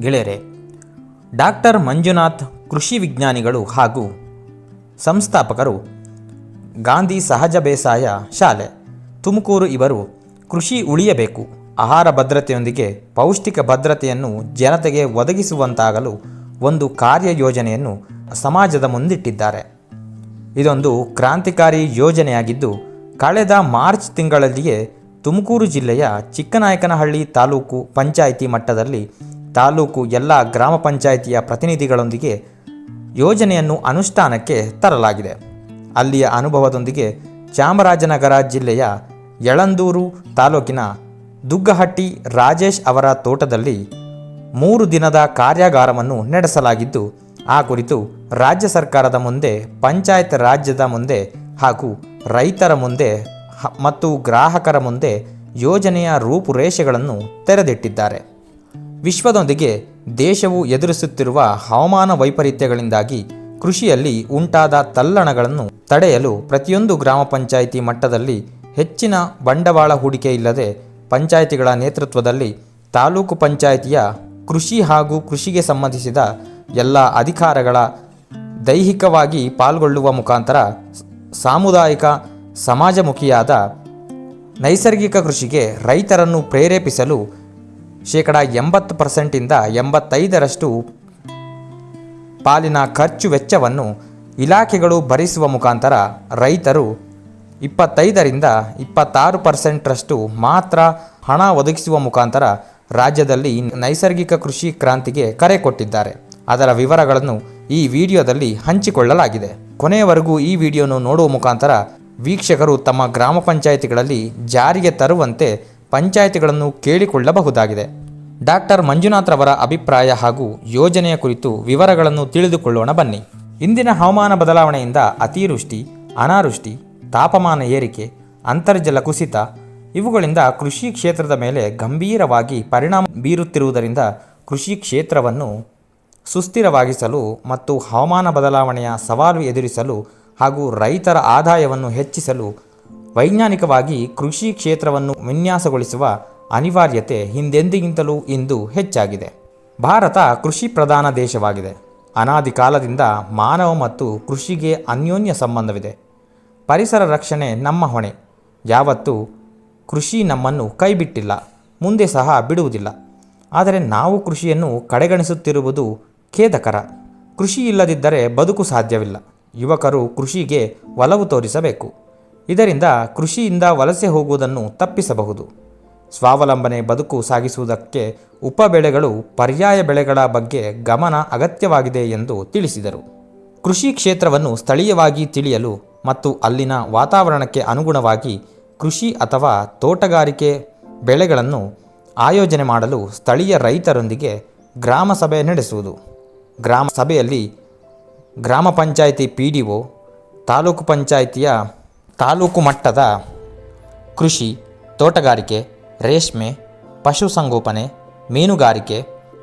ಗೆಳೆಯರೆ, ಡಾಕ್ಟರ್ ಮಂಜುನಾಥ್ ಕೃಷಿ ವಿಜ್ಞಾನಿಗಳು ಹಾಗೂ ಸಂಸ್ಥಾಪಕರು, ಗಾಂಧಿ ಸಹಜ ಬೇಸಾಯ ಶಾಲೆ, ತುಮಕೂರು ಇವರು ಕೃಷಿ ಉಳಿಯಬೇಕು, ಆಹಾರ ಭದ್ರತೆಯೊಂದಿಗೆ ಪೌಷ್ಟಿಕ ಭದ್ರತೆಯನ್ನು ಜನತೆಗೆ ಒದಗಿಸುವಂತಾಗಲು ಒಂದು ಕಾರ್ಯಯೋಜನೆಯನ್ನು ಸಮಾಜದ ಮುಂದಿಟ್ಟಿದ್ದಾರೆ. ಇದೊಂದು ಕ್ರಾಂತಿಕಾರಿ ಯೋಜನೆಯಾಗಿದ್ದು, ಕಳೆದ ಮಾರ್ಚ್ ತಿಂಗಳಲ್ಲಿಯೇ ತುಮಕೂರು ಜಿಲ್ಲೆಯ ಚಿಕ್ಕನಾಯಕನಹಳ್ಳಿ ತಾಲೂಕು ಪಂಚಾಯಿತಿ ಮಟ್ಟದಲ್ಲಿ ತಾಲೂಕು ಎಲ್ಲ ಗ್ರಾಮ ಪಂಚಾಯಿತಿಯ ಪ್ರತಿನಿಧಿಗಳೊಂದಿಗೆ ಯೋಜನೆಯನ್ನು ಅನುಷ್ಠಾನಕ್ಕೆ ತರಲಾಗಿದೆ. ಅಲ್ಲಿಯ ಅನುಭವದೊಂದಿಗೆ ಚಾಮರಾಜನಗರ ಜಿಲ್ಲೆಯ ಯಳಂದೂರು ತಾಲೂಕಿನ ದುಗ್ಗಹಟ್ಟಿ ರಾಜೇಶ್ ಅವರ ತೋಟದಲ್ಲಿ ಮೂರು ದಿನದ ಕಾರ್ಯಾಗಾರವನ್ನು ನಡೆಸಲಾಗಿದ್ದು, ಆ ಕುರಿತು ರಾಜ್ಯ ಸರ್ಕಾರದ ಮುಂದೆ, ಪಂಚಾಯತ್ ರಾಜ್ಯದ ಮುಂದೆ ಹಾಗೂ ರೈತರ ಮುಂದೆ ಮತ್ತು ಗ್ರಾಹಕರ ಮುಂದೆ ಯೋಜನೆಯ ರೂಪುರೇಷೆಗಳನ್ನು ತೆರೆದಿಟ್ಟಿದ್ದಾರೆ. ವಿಶ್ವದೊಂದಿಗೆ ದೇಶವು ಎದುರಿಸುತ್ತಿರುವ ಹವಾಮಾನ ವೈಪರೀತ್ಯಗಳಿಂದಾಗಿ ಕೃಷಿಯಲ್ಲಿ ಉಂಟಾದ ತಲ್ಲಣಗಳನ್ನು ತಡೆಯಲು ಪ್ರತಿಯೊಂದು ಗ್ರಾಮ ಪಂಚಾಯಿತಿ ಮಟ್ಟದಲ್ಲಿ ಹೆಚ್ಚಿನ ಬಂಡವಾಳ ಹೂಡಿಕೆ ಇಲ್ಲದೆ ಪಂಚಾಯಿತಿಗಳ ನೇತೃತ್ವದಲ್ಲಿ ತಾಲೂಕು ಪಂಚಾಯಿತಿಯ ಕೃಷಿ ಹಾಗೂ ಕೃಷಿಗೆ ಸಂಬಂಧಿಸಿದ ಎಲ್ಲ ಅಧಿಕಾರಗಳ ದೈಹಿಕವಾಗಿ ಪಾಲ್ಗೊಳ್ಳುವ ಮುಖಾಂತರ ಸಾಮುದಾಯಿಕ ಸಮಾಜಮುಖಿಯಾದ ನೈಸರ್ಗಿಕ ಕೃಷಿಗೆ ರೈತರನ್ನು ಪ್ರೇರೇಪಿಸಲು ಶೇಕಡ ಎಂಬತ್ತು ಪರ್ಸೆಂಟಿಂದ ಎಂಬತ್ತೈದರಷ್ಟು ಪಾಲಿನ ಖರ್ಚು ವೆಚ್ಚವನ್ನು ಇಲಾಖೆಗಳು ಭರಿಸುವ ಮುಖಾಂತರ ರೈತರು ಇಪ್ಪತ್ತೈದರಿಂದ ಇಪ್ಪತ್ತಾರು ಪರ್ಸೆಂಟ್ರಷ್ಟು ಮಾತ್ರ ಹಣ ಒದಗಿಸುವ ಮುಖಾಂತರ ರಾಜ್ಯದಲ್ಲಿ ನೈಸರ್ಗಿಕ ಕೃಷಿ ಕ್ರಾಂತಿಗೆ ಕರೆ ಕೊಟ್ಟಿದ್ದಾರೆ. ಅದರ ವಿವರಗಳನ್ನು ಈ ವಿಡಿಯೋದಲ್ಲಿ ಹಂಚಿಕೊಳ್ಳಲಾಗಿದೆ. ಕೊನೆಯವರೆಗೂ ಈ ವಿಡಿಯೋನು ನೋಡುವ ಮುಖಾಂತರ ವೀಕ್ಷಕರು ತಮ್ಮ ಗ್ರಾಮ ಪಂಚಾಯಿತಿಗಳಲ್ಲಿ ಜಾರಿಗೆ ತರುವಂತೆ ಪಂಚಾಯಿತಿಗಳನ್ನು ಕೇಳಿಕೊಳ್ಳಬಹುದಾಗಿದೆ. ಡಾಕ್ಟರ್ ಮಂಜುನಾಥ್ರವರ ಅಭಿಪ್ರಾಯ ಹಾಗೂ ಯೋಜನೆಯ ಕುರಿತು ವಿವರಗಳನ್ನು ತಿಳಿದುಕೊಳ್ಳೋಣ ಬನ್ನಿ. ಇಂದಿನ ಹವಾಮಾನ ಬದಲಾವಣೆಯಿಂದ ಅತಿವೃಷ್ಟಿ, ಅನಾವೃಷ್ಟಿ, ತಾಪಮಾನ ಏರಿಕೆ, ಅಂತರ್ಜಲ ಕುಸಿತ ಇವುಗಳಿಂದ ಕೃಷಿ ಕ್ಷೇತ್ರದ ಮೇಲೆ ಗಂಭೀರವಾಗಿ ಪರಿಣಾಮ ಬೀರುತ್ತಿರುವುದರಿಂದ ಕೃಷಿ ಕ್ಷೇತ್ರವನ್ನು ಸುಸ್ಥಿರವಾಗಿಸಲು ಮತ್ತು ಹವಾಮಾನ ಬದಲಾವಣೆಯ ಸವಾಲು ಎದುರಿಸಲು ಹಾಗೂ ರೈತರ ಆದಾಯವನ್ನು ಹೆಚ್ಚಿಸಲು ವೈಜ್ಞಾನಿಕವಾಗಿ ಕೃಷಿ ಕ್ಷೇತ್ರವನ್ನು ವಿನ್ಯಾಸಗೊಳಿಸುವ ಅನಿವಾರ್ಯತೆ ಹಿಂದೆಂದಿಗಿಂತಲೂ ಇಂದು ಹೆಚ್ಚಾಗಿದೆ. ಭಾರತ ಕೃಷಿ ಪ್ರಧಾನ ದೇಶವಾಗಿದೆ. ಅನಾದಿ ಕಾಲದಿಂದ ಮಾನವ ಮತ್ತು ಕೃಷಿಗೆ ಅನ್ಯೋನ್ಯ ಸಂಬಂಧವಿದೆ. ಪರಿಸರ ರಕ್ಷಣೆ ನಮ್ಮ ಹೊಣೆ. ಯಾವತ್ತೂ ಕೃಷಿ ನಮ್ಮನ್ನು ಕೈಬಿಟ್ಟಿಲ್ಲ, ಮುಂದೆ ಸಹ ಬಿಡುವುದಿಲ್ಲ. ಆದರೆ ನಾವು ಕೃಷಿಯನ್ನು ಕಡೆಗಣಿಸುತ್ತಿರುವುದು ಖೇದಕರ. ಕೃಷಿ ಇಲ್ಲದಿದ್ದರೆ ಬದುಕು ಸಾಧ್ಯವಿಲ್ಲ. ಯುವಕರು ಕೃಷಿಗೆ ಒಲವು ತೋರಿಸಬೇಕು. ಇದರಿಂದ ಕೃಷಿಯಿಂದ ವಲಸೆ ಹೋಗುವುದನ್ನು ತಪ್ಪಿಸಬಹುದು. ಸ್ವಾವಲಂಬನೆ ಬದುಕು ಸಾಗಿಸುವುದಕ್ಕೆ ಉಪಬೆಳೆಗಳು ಪರ್ಯಾಯ ಬೆಳೆಗಳ ಬಗ್ಗೆ ಗಮನ ಅಗತ್ಯವಾಗಿದೆ ಎಂದು ತಿಳಿಸಿದರು. ಕೃಷಿ ಕ್ಷೇತ್ರವನ್ನು ಸ್ಥಳೀಯವಾಗಿ ತಿಳಿಯಲು ಮತ್ತು ಅಲ್ಲಿನ ವಾತಾವರಣಕ್ಕೆ ಅನುಗುಣವಾಗಿ ಕೃಷಿ ಅಥವಾ ತೋಟಗಾರಿಕೆ ಬೆಳೆಗಳನ್ನು ಆಯೋಜನೆ ಮಾಡಲು ಸ್ಥಳೀಯ ರೈತರೊಂದಿಗೆ ಗ್ರಾಮ ಸಭೆ ನಡೆಸುವುದು. ಗ್ರಾಮ ಸಭೆಯಲ್ಲಿ ಗ್ರಾಮ ಪಂಚಾಯಿತಿ ಪಿ ಡಿ ಒ, ತಾಲೂಕು ಪಂಚಾಯಿತಿಯ ತಾಲೂಕು ಮಟ್ಟದ ಕೃಷಿ, ತೋಟಗಾರಿಕೆ, ರೇಷ್ಮೆ ಪಶುಸಂಗೋಪನೆ ಮೀನುಗಾರಿಕೆ,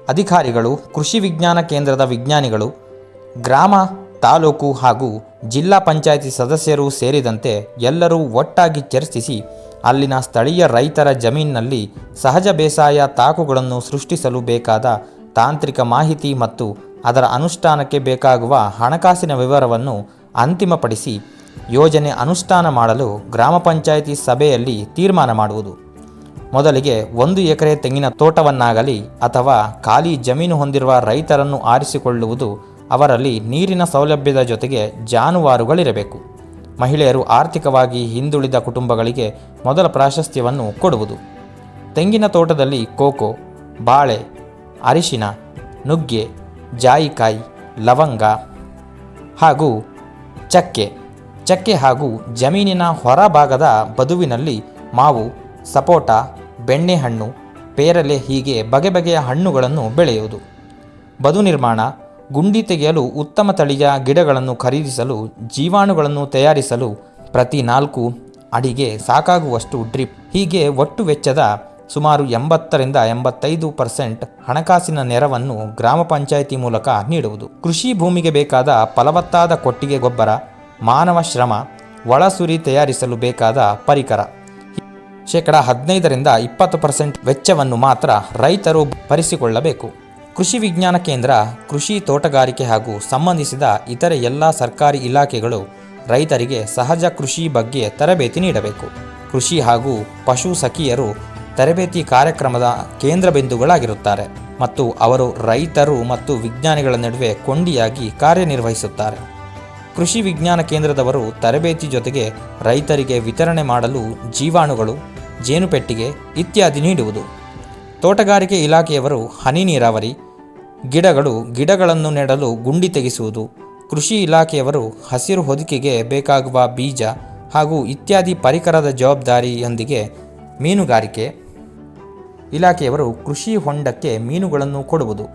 ಅಧಿಕಾರಿಗಳು, ಕೃಷಿ ವಿಜ್ಞಾನ ಕೇಂದ್ರದ ವಿಜ್ಞಾನಿಗಳು, ಗ್ರಾಮ, ತಾಲೂಕು ಹಾಗೂ ಜಿಲ್ಲಾ ಪಂಚಾಯಿತಿ ಸದಸ್ಯರು ಸೇರಿದಂತೆ ಎಲ್ಲರೂ ಒಟ್ಟಾಗಿ ಚರ್ಚಿಸಿ ಅಲ್ಲಿನ ಸ್ಥಳೀಯ ರೈತರ ಜಮೀನಿನಲ್ಲಿ ಸಹಜ ಬೇಸಾಯ ತಾಕುಗಳನ್ನು ಸೃಷ್ಟಿಸಲು ಬೇಕಾದ ತಾಂತ್ರಿಕ ಮಾಹಿತಿ ಮತ್ತು ಅದರ ಅನುಷ್ಠಾನಕ್ಕೆ ಬೇಕಾಗುವ ಹಣಕಾಸಿನ ವಿವರವನ್ನು ಅಂತಿಮಪಡಿಸಿ ಯೋಜನೆ ಅನುಷ್ಠಾನ ಮಾಡಲು ಗ್ರಾಮ ಪಂಚಾಯಿತಿ ಸಭೆಯಲ್ಲಿ ತೀರ್ಮಾನ ಮಾಡುವುದು. ಮೊದಲಿಗೆ ಒಂದು ಎಕರೆ ತೆಂಗಿನ ತೋಟವನ್ನಾಗಲಿ ಅಥವಾ ಖಾಲಿ ಜಮೀನು ಹೊಂದಿರುವ ರೈತರನ್ನು ಆರಿಸಿಕೊಳ್ಳುವುದು ಅವರಲ್ಲಿ ನೀರಿನ ಸೌಲಭ್ಯದ ಜೊತೆಗೆ ಜಾನುವಾರುಗಳಿರಬೇಕು. ಮಹಿಳೆಯರು ಆರ್ಥಿಕವಾಗಿ ಹಿಂದುಳಿದ ಕುಟುಂಬಗಳಿಗೆ ಮೊದಲ ಪ್ರಾಶಸ್ತ್ಯವನ್ನು ಕೊಡುವುದು. ತೆಂಗಿನ ತೋಟದಲ್ಲಿ ಕೋಕೋ, ಬಾಳೆ, ಅರಿಶಿನ, ನುಗ್ಗೆ, ಜಾಯಿಕಾಯಿ, ಲವಂಗ ಹಾಗೂ ಚಕ್ಕೆ. ಚಕ್ಕೆ ಹಾಗೂ ಜಮೀನಿನ ಹೊರಭಾಗದ ಬದುವಿನಲ್ಲಿ ಮಾವು, ಸಪೋಟ, ಬೆಣ್ಣೆಹಣ್ಣು, ಪೇರಲೆ ಹೀಗೆ ಬಗೆ ಬಗೆಯ ಹಣ್ಣುಗಳನ್ನು ಬೆಳೆಯುವುದು. ಬದು ನಿರ್ಮಾಣ, ಗುಂಡಿ ತೆಗೆಯಲು ಉತ್ತಮ ತಳಿಯ ಗಿಡಗಳನ್ನು ಖರೀದಿಸಲು, ಜೀವಾಣುಗಳನ್ನು ತಯಾರಿಸಲು ಪ್ರತಿ ನಾಲ್ಕು ಅಡಿಗೆ ಸಾಕಾಗುವಷ್ಟು ಡ್ರಿಪ್, ಹೀಗೆ ಒಟ್ಟು ವೆಚ್ಚದ ಸುಮಾರು ಎಂಬತ್ತರಿಂದ ಎಂಬತ್ತೈದು ಪರ್ಸೆಂಟ್ ಹಣಕಾಸಿನ ನೆರವನ್ನು ಗ್ರಾಮ ಪಂಚಾಯಿತಿ ಮೂಲಕ ನೀಡುವುದು. ಕೃಷಿ ಭೂಮಿಗೆ ಬೇಕಾದ ಫಲವತ್ತಾದ ಕೊಟ್ಟಿಗೆ ಗೊಬ್ಬರ ಮಾನವ ಶ್ರಮ, ಒಳಸುರಿ ತಯಾರಿಸಲು ಬೇಕಾದ ಪರಿಕರ. ಶೇಕಡ ಹದಿನೈದರಿಂದ ಇಪ್ಪತ್ತು ಪರ್ಸೆಂಟ್ ವೆಚ್ಚವನ್ನು ಮಾತ್ರ ರೈತರು ಭರಿಸಿಕೊಳ್ಳಬೇಕು. ಕೃಷಿ ವಿಜ್ಞಾನ ಕೇಂದ್ರ, ಕೃಷಿ ತೋಟಗಾರಿಕೆ ಹಾಗೂ ಸಂಬಂಧಿಸಿದ ಇತರೆ ಎಲ್ಲ ಸರ್ಕಾರಿ ಇಲಾಖೆಗಳು ರೈತರಿಗೆ ಸಹಜ ಕೃಷಿ ಬಗ್ಗೆ ತರಬೇತಿ ನೀಡಬೇಕು. ಕೃಷಿ ಹಾಗೂ ಪಶು ಸಖಿಯರು ತರಬೇತಿ ಕಾರ್ಯಕ್ರಮದ ಕೇಂದ್ರ ಬಿಂದುಗಳಾಗಿರುತ್ತಾರೆ ಮತ್ತು ಅವರು ರೈತರು ಮತ್ತು ವಿಜ್ಞಾನಿಗಳ ನಡುವೆ ಕೊಂಡಿಯಾಗಿ ಕಾರ್ಯನಿರ್ವಹಿಸುತ್ತಾರೆ. ಕೃಷಿ ವಿಜ್ಞಾನ ಕೇಂದ್ರದವರು ತರಬೇತಿ ಜೊತೆಗೆ ರೈತರಿಗೆ ವಿತರಣೆ ಮಾಡಲು ಜೀವಾಣುಗಳು, ಜೇನುಪೆಟ್ಟಿಗೆ ಇತ್ಯಾದಿ ನೀಡುವುದು. ತೋಟಗಾರಿಕೆ ಇಲಾಖೆಯವರು ಹನಿ ನೀರಾವರಿ, ಗಿಡಗಳು ಗಿಡಗಳನ್ನು ನೆಡಲು ಗುಂಡಿ ತೆಗೆಸುವುದು. ಕೃಷಿ ಇಲಾಖೆಯವರು ಹಸಿರು ಹೊದಿಕೆಗೆ ಬೇಕಾಗುವ ಬೀಜ ಹಾಗೂ ಇತ್ಯಾದಿ ಪರಿಕರದ ಜವಾಬ್ದಾರಿಯೊಂದಿಗೆ ಮೀನುಗಾರಿಕೆ ಇಲಾಖೆಯವರು ಕೃಷಿ ಹೊಂಡಕ್ಕೆ ಮೀನುಗಳನ್ನು ಕೊಡುವುದು.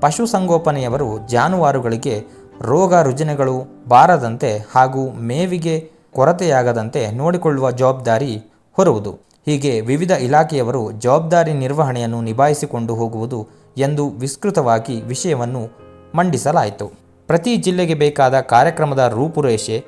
ಪಶುಸಂಗೋಪನೆಯವರು ಜಾನುವಾರುಗಳಿಗೆ ರೋಗ ರುಜಿನಗಳು ಬಾರದಂತೆ ಹಾಗೂ ಮೇವಿಗೆ ಕೊರತೆಯಾಗದಂತೆ ನೋಡಿಕೊಳ್ಳುವ ಜವಾಬ್ದಾರಿ ಹೊರುವುದು. ಹೀಗೆ ವಿವಿಧ ಇಲಾಖೆಯವರು ಜವಾಬ್ದಾರಿ ನಿರ್ವಹಣೆಯನ್ನು ನಿಭಾಯಿಸಿಕೊಂಡು ಹೋಗುವುದು ಎಂದು ವಿಸ್ತೃತವಾಗಿ ವಿಷಯವನ್ನು ಮಂಡಿಸಲಾಯಿತು. ಪ್ರತಿ ಜಿಲ್ಲೆಗೆ ಬೇಕಾದ ಕಾರ್ಯಕ್ರಮದ ರೂಪುರೇಷೆ,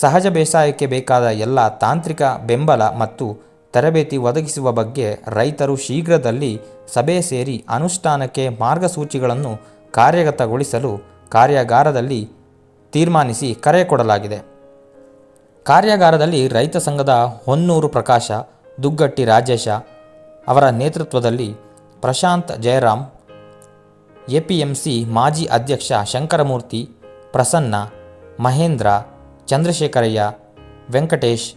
ಸಹಜ ಬೇಸಾಯಕ್ಕೆ ಬೇಕಾದ ಎಲ್ಲ ತಾಂತ್ರಿಕ ಬೆಂಬಲ ಮತ್ತು ತರಬೇತಿ ಒದಗಿಸುವ ಬಗ್ಗೆ ರೈತರು ಶೀಘ್ರದಲ್ಲಿ ಸಭೆ ಸೇರಿ ಅನುಷ್ಠಾನಕ್ಕೆ ಮಾರ್ಗಸೂಚಿಗಳನ್ನು ಕಾರ್ಯಗತಗೊಳಿಸಲು ಕಾರ್ಯಾಗಾರದಲ್ಲಿ ತೀರ್ಮಾನಿಸಿ ಕರೆ ಕೊಡಲಾಗಿದೆ. ಕಾರ್ಯಾಗಾರದಲ್ಲಿ ರೈತ ಸಂಘದ ಹೊನ್ನೂರು ಪ್ರಕಾಶ, ದುಗ್ಗಟ್ಟಿ ರಾಜೇಶ ಅವರ ನೇತೃತ್ವದಲ್ಲಿ ಪ್ರಶಾಂತ್ ಜಯರಾಮ್ ಎಪಿಎಂಸಿ ಮಾಜಿ ಅಧ್ಯಕ್ಷ ಶಂಕರಮೂರ್ತಿ, ಪ್ರಸನ್ನ, ಮಹೇಂದ್ರ, ಚಂದ್ರಶೇಖರಯ್ಯ, ವೆಂಕಟೇಶ್,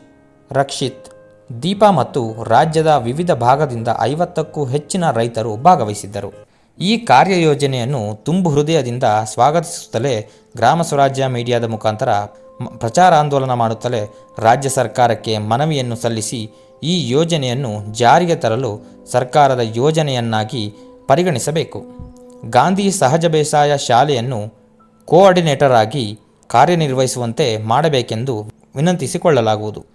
ರಕ್ಷಿತ್, ದೀಪಾ ಮತ್ತು ರಾಜ್ಯದ ವಿವಿಧ ಭಾಗದಿಂದ ಐವತ್ತಕ್ಕೂ ಹೆಚ್ಚಿನ ರೈತರು ಭಾಗವಹಿಸಿದ್ದರು. ಈ ಕಾರ್ಯಯೋಜನೆಯನ್ನು ತುಂಬು ಹೃದಯದಿಂದ ಸ್ವಾಗತಿಸುತ್ತಲೇ ಗ್ರಾಮ ಸ್ವರಾಜ್ಯ ಮೀಡಿಯಾದ ಮುಖಾಂತರ ಪ್ರಚಾರ ಆಂದೋಲನ ಮಾಡುತ್ತಲೇ ರಾಜ್ಯ ಸರ್ಕಾರಕ್ಕೆ ಮನವಿಯನ್ನು ಸಲ್ಲಿಸಿ ಈ ಯೋಜನೆಯನ್ನು ಜಾರಿಗೆ ತರಲು ಸರ್ಕಾರದ ಯೋಜನೆಯನ್ನಾಗಿ ಪರಿಗಣಿಸಬೇಕು. ಗಾಂಧಿ ಸಹಜ ಬೇಸಾಯ ಶಾಲೆಯನ್ನು ಕೋಆರ್ಡಿನೇಟರ್ ಆಗಿ ಕಾರ್ಯನಿರ್ವಹಿಸುವಂತೆ ಮಾಡಬೇಕೆಂದು ವಿನಂತಿಸಿಕೊಳ್ಳಲಾಗುವುದು.